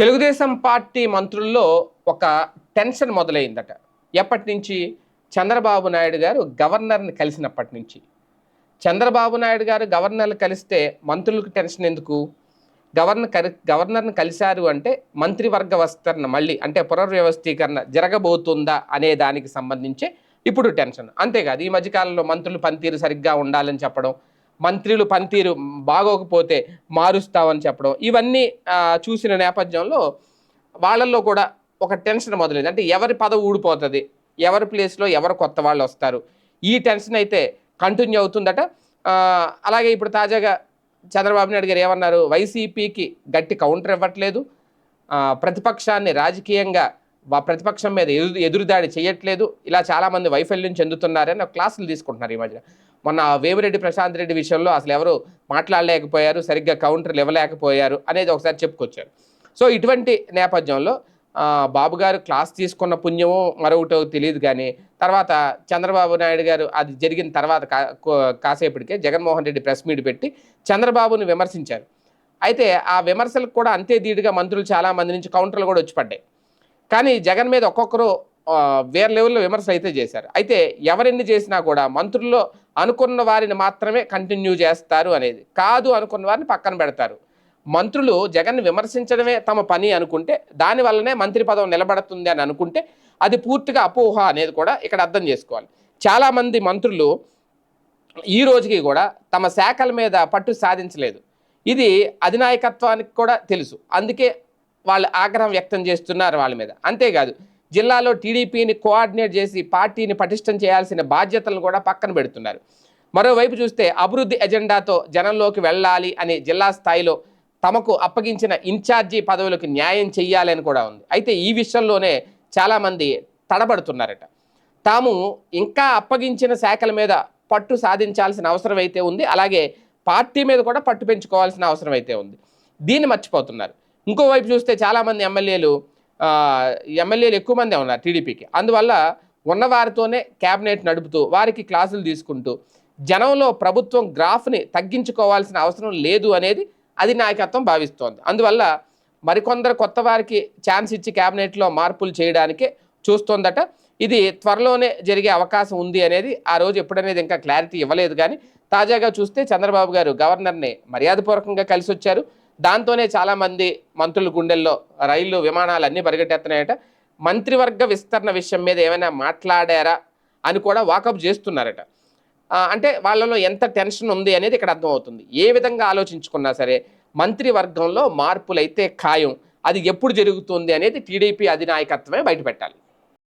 Telugu Desam party మంత్రుల్లో ఒక tension మొదలైందట. ఎప్పటి నుంచి? చంద్రబాబు నాయుడు గారు గవర్నర్ని కలిసినప్పటి నుంచి. చంద్రబాబు నాయుడు గారు గవర్నర్ని కలిస్తే మంత్రులకు టెన్షన్ ఎందుకు? గవర్నర్ కలి గవర్నర్ని కలిశారు అంటే మంత్రివర్గ విస్తరణ మళ్ళీ అంటే పునర్వ్యవస్థీకరణ జరగబోతుందా అనే దానికి సంబంధించే ఇప్పుడు టెన్షన్. అంతేకాదు ఈ మధ్యకాలంలో మంత్రులు పనితీరు సరిగ్గా ఉండాలని చెప్పడం మంత్రులు పనితీరు బాగోకపోతే మారుస్తామని చెప్పడం. ఇవన్నీ చూసిన నేపథ్యంలో వాళ్ళల్లో కూడా ఒక టెన్షన్ మొదలైంది. అంటే ఎవరి పదవి ఊడిపోతుంది? ఎవరి ప్లేస్లో ఎవరు కొత్త వాళ్ళు వస్తారు? ఈ టెన్షన్ అయితే కంటిన్యూ అవుతుందట. అలాగే ఇప్పుడు తాజాగా చంద్రబాబు నాయుడు గారు ఏమన్నారు? వైసీపీకి గట్టి కౌంటర్ ఇవ్వట్లేదు. ప్రతిపక్షాన్ని రాజకీయంగా ప్రతిపక్షం మీద ఎదురు ఎదురుదాడి చేయట్లేదు. ఇలా చాలామంది వైఫల్యం చెందుతున్నారని క్లాసులు తీసుకుంటున్నారు ఈ మధ్య మొన్న వేమిరెడ్డి ప్రశాంత్ రెడ్డి విషయంలో అసలు ఎవరు మాట్లాడలేకపోయారు సరిగ్గా కౌంటర్లు ఇవ్వలేకపోయారు అనేది ఒకసారి చెప్పుకొచ్చారు. సో ఇటువంటి నేపథ్యంలో బాబు గారు క్లాస్ తీసుకున్న పుణ్యమో మరొకటో తెలియదు కానీ తర్వాత చంద్రబాబు నాయుడు గారు అది జరిగిన తర్వాత కా కో- కాసేపటికే జగన్మోహన్ రెడ్డి ప్రెస్ మీట్ పెట్టి చంద్రబాబును విమర్శించారు. అయితే ఆ విమర్శలకు కూడా అంతే ధీటుగా మంత్రులు చాలా మంది నుంచి కౌంటర్లు కూడా వచ్చి పడ్డాయి. కానీ జగన్ మీద ఒక్కొక్కరు వేరే లెవెల్లో విమర్శలు అయితే చేశారు. అయితే ఎవరెన్ని చేసినా కూడా మంత్రుల్లో అనుకున్న వారిని మాత్రమే కంటిన్యూ చేస్తారు అనేది. కాదు అనుకున్న వారిని పక్కన పెడతారు. మంత్రులు జగన్ విమర్శించడమే తమ పని అనుకుంటే దానివల్లనే మంత్రి పదవి నిలబడుతుంది అని అనుకుంటే అది పూర్తిగా అపోహ అనేది కూడా ఇక్కడ అర్థం చేసుకోవాలి. చాలామంది మంత్రులు ఈ రోజుకి కూడా తమ శాఖల మీద పట్టు సాధించలేదు. ఇది అధినాయకత్వానికి కూడా తెలుసు. అందుకే వాళ్ళు ఆగ్రహం వ్యక్తం చేస్తున్నారు వాళ్ళ మీద. అంతేకాదు జిల్లాలో టీడీపీని కోఆర్డినేట్ చేసి పార్టీని పటిష్టం చేయాల్సిన బాధ్యతలను కూడా పక్కన పెడుతున్నారు. మరోవైపు చూస్తే అభివృద్ధి ఎజెండాతో జనంలోకి వెళ్ళాలి అని జిల్లా స్థాయిలో తమకు అప్పగించిన ఇన్ఛార్జీ పదవులకు న్యాయం చేయాలని కూడా ఉంది. అయితే ఈ విషయంలోనే చాలామంది తడబడుతున్నారట. తాము ఇంకా అప్పగించిన శాఖల మీద పట్టు సాధించాల్సిన అవసరం అయితే ఉంది. అలాగే పార్టీ మీద కూడా పట్టు పెంచుకోవాల్సిన అవసరం అయితే ఉంది. దీన్ని మర్చిపోతున్నారు. ఇంకోవైపు చూస్తే చాలామంది ఎమ్మెల్యేలు ఎమ్మెల్యేలు ఎక్కువ మందే ఉన్నారు టీడీపీకి. అందువల్ల ఉన్నవారితోనే క్యాబినెట్ నడుపుతూ వారికి క్లాసులు తీసుకుంటూ జనంలో ప్రభుత్వం గ్రాఫ్ని తగ్గించుకోవాల్సిన అవసరం లేదు అనేది అది నాయకత్వం భావిస్తోంది. అందువల్ల మరికొందరు కొత్త వారికి ఛాన్స్ ఇచ్చి క్యాబినెట్లో మార్పులు చేయడానికే చూస్తోందట. ఇది త్వరలోనే జరిగే అవకాశం ఉంది అనేది ఆ రోజు ఎప్పుడనేది ఇంకా క్లారిటీ ఇవ్వలేదు. కానీ తాజాగా చూస్తే చంద్రబాబు గారు గవర్నర్ని మర్యాదపూర్వకంగా కలిసి వచ్చారు దాంతోనే చాలామంది మంత్రుల గుండెల్లో రైళ్ళు విమానాలు అన్నీ పరిగెట్టేస్తున్నాయట. మంత్రివర్గ విస్తరణ విషయం మీద ఏమైనా మాట్లాడారా అని కూడా వాకప్ చేస్తున్నారట. అంటే వాళ్ళలో ఎంత టెన్షన్ ఉంది అనేది ఇక్కడ అర్థమవుతుంది. ఏ విధంగా ఆలోచించుకున్నా సరే మంత్రివర్గంలో మార్పులైతే ఖాయం. అది ఎప్పుడు జరుగుతుంది అనేది టీడీపీ అధినాయకత్వమే బయటపెట్టాలి.